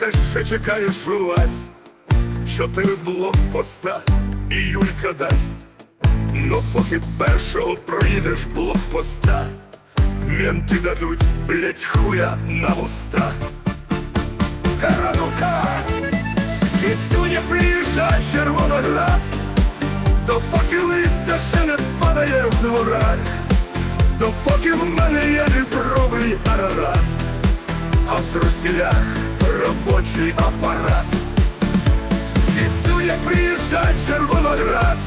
бляха ще чекаєш вилазь Чотири блокпоста і Юлька дасть. Ну поки першого проїдеш блокпоста Менти дадуть, блять, хуя на уста Каранука! Кіцюня приїжджай, Червоноград Допоки листя ще не падає в дворах Допоки в мене є літровий арарат. А в трусілях робочий апарат. Кіцюня приїжджай, Червоноград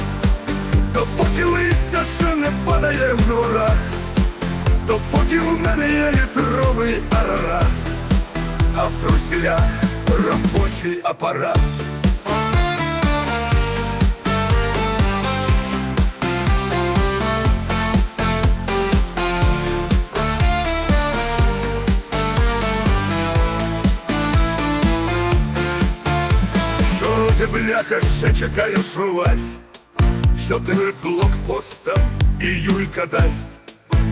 Допоки листя ще не падає в дворах Допоки в мене є літровий арарат. А в трусілях робочий апарат ти, бляха, ще чекаєш вилазь Чотири блокпоста і Юлька дасть.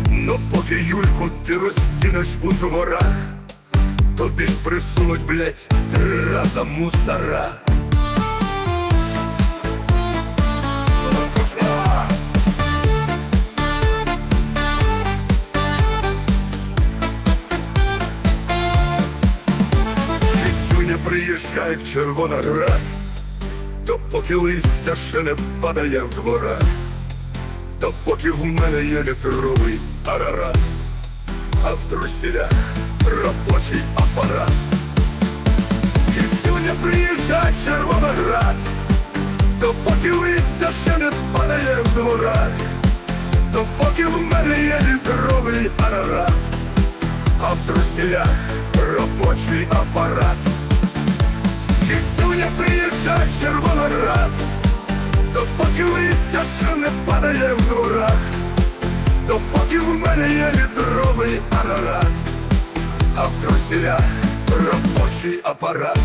Ну поки Юльку ти розтінеш у дворах Тобі присунуть, блять, три раза мусора. Приїжджає в Червоноград Допоки листя ще не падає в дворах Допоки в мене є літровий арарат А в трусілях робочий апарат. Кицюня приїжджає в Червоноград Допоки листя ще не падає в дворах Допоки в мене є літровий арарат А в трусілях робочий апарат Кицюня приїжджай Червоноград Допоки листя ще не падає в дворах Допоки в мене є літровий анорад, А в труселях робочий апарат